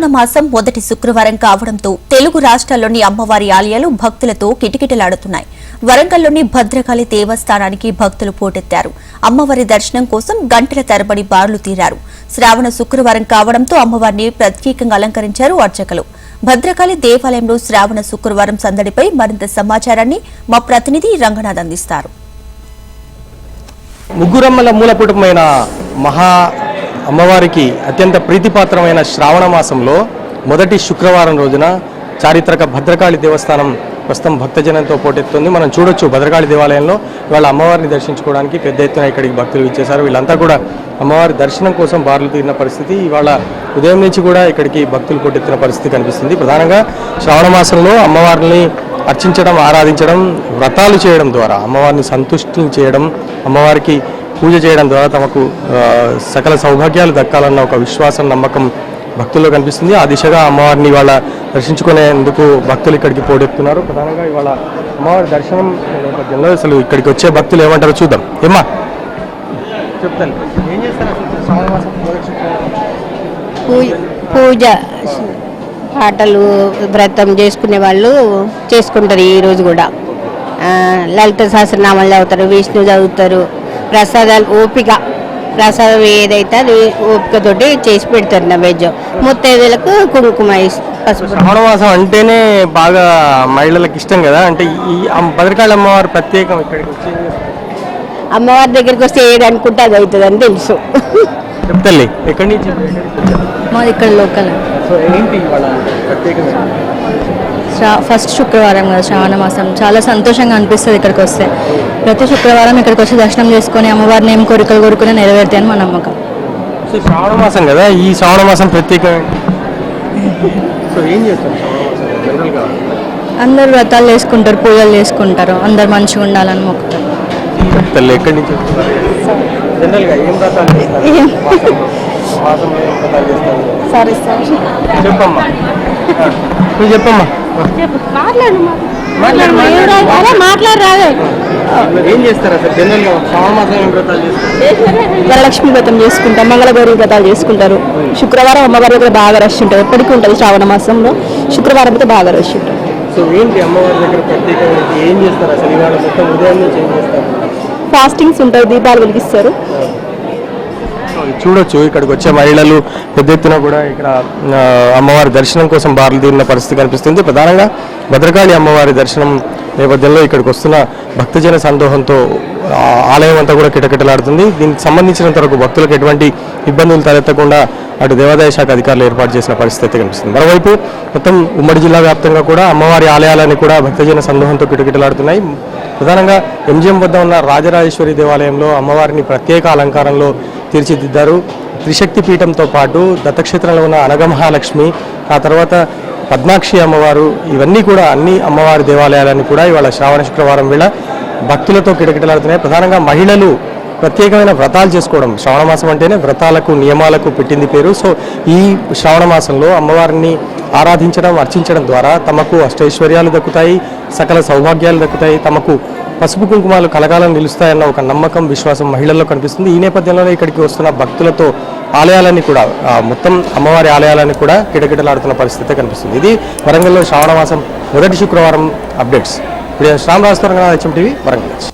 శ్రావణ మాసం మొదటి శుక్రవారం కావడంతో తెలుగు రాష్ట్రాల్లోని అమ్మవారి ఆలయాలు భక్తులతో కిటకిటలాడుతున్నాయి. వరంగల్లోని భద్రకాళి దేవస్థానానికి భక్తులు పోటెత్తారు. అమ్మవారి దర్శనం కోసం గంటల తరబడి బారులు తీరారు. శ్రావణ శుక్రవారం కావడంతో అమ్మవారిని ప్రత్యేకంగా అలంకరించారు అర్చకులు. భద్రకాళి దేవాలయంలో శ్రావణ శుక్రవారం సందడిపై మరింత సమాచారాన్ని మా ప్రతినిధి రంగనాథ్ అందిస్తారు. ముగ్గురమ్మల మూలపుటమైన మహా అమ్మవారికి అత్యంత ప్రీతిపాత్రమైన శ్రావణ మాసంలో మొదటి శుక్రవారం రోజున చారిత్రక భద్రకాళి దేవస్థానం ప్రస్తుతం భక్తజనంతో పోటెత్తుంది. మనం చూడొచ్చు భద్రకాళి దేవాలయంలో ఇవాళ అమ్మవారిని దర్శించుకోవడానికి పెద్ద ఎత్తున ఇక్కడికి భక్తులు ఇచ్చేశారు వీళ్ళంతా కూడా అమ్మవారి దర్శనం కోసం బారులు తీరిన పరిస్థితి. ఇవాళ ఉదయం నుంచి కూడా ఇక్కడికి భక్తులు పోటెత్తిన పరిస్థితి కనిపిస్తుంది. ప్రధానంగా శ్రావణ మాసంలో అమ్మవారిని అర్చించడం ఆరాధించడం వ్రతాలు చేయడం ద్వారా అమ్మవారిని సంతుష్టిని చేయడం అమ్మవారికి పూజ చేయడం ద్వారా తమకు సకల సౌభాగ్యాలు దక్కాలన్న ఒక విశ్వాసం నమ్మకం భక్తుల్లో కనిపిస్తుంది. ఆ దిశగా అమ్మవారిని ఇవాళ దర్శించుకునేందుకు భక్తులు ఇక్కడికి పోటెత్తున్నారు. ప్రధానంగా ఇవాళ అమ్మవారి దర్శనం నేపథ్యంలో అసలు ఇక్కడికి వచ్చే భక్తులు ఏమంటారో చూద్దాం. ఏమ్మా? చెప్తాను. ఏం చేస్తారు? పూజ పూజ పాటలు వ్రతం చేసుకునే వాళ్ళు చేసుకుంటారు ఈ రోజు కూడా. లలిత సహస్రనామాలు చదువుతారు విష్ణు చదువుతారు. ప్రసాదాలు ఓపిక. ప్రసాదం ఏదైతే అది ఓపికతోటి చేసి పెడతారు నైవేద్యం ముత్తైదులకు కుంకుమ ఇస్- పసుపు. శ్రావణ మాసం అంటేనే బాగా మహిళలకు ఇష్టం కదా? అంటే ఈ భద్రకాళి అమ్మవారు ప్రత్యేకం ఇక్కడికి వచ్చి అమ్మవారి దగ్గరికి వస్తే ఏది అనుకుంటే అది అవుతుంది అని తెలుసు చెప్తల్లి ఎక్కడి నుంచి? మాది ఇక్కడ లోకల్. సో ఏంటి ఇవాళ ప్రత్యేకంగా శ్రా ఫస్ట్ శుక్రవారం కదా శ్రావణ మాసం. చాలా సంతోషంగా అనిపిస్తుంది ఇక్కడికి వస్తే. ప్రతి శుక్రవారం ఇక్కడికి వచ్చి దర్శనం చేసుకొని అమ్మవారిని ఏం కోరికలు కోరుకుని నెరవేరుతాయని మా నమ్మకం. సో శ్రావణ మాసం కదా ఈ శ్రావణ మాసం ప్రత్యేకం ఏంటి? సో ఏం చేస్తారు శ్రావణ మాసం జనరల్గా అందరు వ్రతాలు చేసుకుంటారు పూజలు చేసుకుంటారు. అందరు మంచిగా ఉండాలని మొక్కుతారు. ఎక్కడి నుంచి? జనరల్గా ఏం వ్రతాలు చేస్తారు? సరే సార్. చెప్పమ్మా. నువ్వు చెప్పమ్మా. ఏం చేస్తారు అసలు వ్రతాలు చేస్తారు? వరలక్ష్మి వ్రతం చేసుకుంటారు మంగళగౌరి వ్రతాలు చేసుకుంటారు. శుక్రవారం అమ్మవారి దగ్గర బాగా రష్ ఉంటుంది ఎప్పటికీ ఉంటుంది శ్రావణ మాసంలో. శుక్రవారం అయితే బాగా రష్ ఉంటుంది సో ఏంటి అమ్మవారి దగ్గర ప్రత్యేకంగా ఏం చేస్తారు అసలు? ఇవాళ మొత్తం ఉదయం నుంచి ఏం చేస్తారు? ఫాస్టింగ్స్ ఉంటారు దీపాలు వెలిగిస్తారు. చూడొచ్చు. ఇక్కడికి వచ్చే మహిళలు పెద్ద ఎత్తున కూడా ఇక్కడ అమ్మవారి దర్శనం కోసం బారులు తీరిన పరిస్థితి కనిపిస్తుంది. ప్రధానంగా భద్రకాళి అమ్మవారి దర్శనం నేపథ్యంలో ఇక్కడికి వస్తున్న భక్తజన సందోహంతో ఆలయం అంతా కూడా కిటకిటలాడుతుంది. దీనికి సంబంధించినంత వరకు భక్తులకు ఎటువంటి ఇబ్బందులు తలెత్తకుండా అటు దేవాదాయ శాఖ అధికారులు ఏర్పాటు చేసిన పరిస్థితి కనిపిస్తుంది. మరోవైపు మొత్తం ఉమ్మడి జిల్లా వ్యాప్తంగా కూడా అమ్మవారి ఆలయాలని కూడా భక్తజన సందోహంతో కిటకిటలాడుతున్నాయి. ప్రధానంగా ఎంజిఎం వద్ద ఉన్న రాజరాజేశ్వరి దేవాలయంలో అమ్మవారిని ప్రత్యేక అలంకారంలో తీర్చిదిద్దారు. త్రిశక్తి పీఠంతో పాటు దత్తక్షేత్రంలో ఉన్న అనగమహాలక్ష్మి ఆ తర్వాత పద్మాక్షి అమ్మవారు ఇవన్నీ కూడా అన్ని అమ్మవారి దేవాలయాలన్నీ కూడా ఇవాళ శ్రావణ శుక్రవారం వేళ భక్తులతో కిటకిటలాడుతున్నాయి. ప్రధానంగా మహిళలు ప్రత్యేకమైన వ్రతాలు చేసుకోవడం. శ్రావణ మాసం అంటేనే వ్రతాలకు నియమాలకు పెట్టింది పేరు. సో ఈ శ్రావణ మాసంలో అమ్మవారిని ఆరాధించడం అర్చించడం ద్వారా తమకు అష్టైశ్వర్యాలు దక్కుతాయి సకల సౌభాగ్యాలు దక్కుతాయి. తమకు పసుపు కుంకుమాలు కలకాలం నిలుస్తాయన్న ఒక నమ్మకం విశ్వాసం మహిళల్లో కనిపిస్తుంది. ఈ నేపథ్యంలోనే ఇక్కడికి వస్తున్న భక్తులతో ఆలయాలన్నీ కూడా మొత్తం అమ్మవారి ఆలయాలన్నీ కూడా కిటకిటలాడుతున్న పరిస్థితి కనిపిస్తుంది. ఇది వరంగల్లో శ్రావణ మాసం మొదటి శుక్రవారం అప్డేట్స్. ఇప్పుడు శ్రామ్ రాజు టీవీ వరంగల్. నుంచి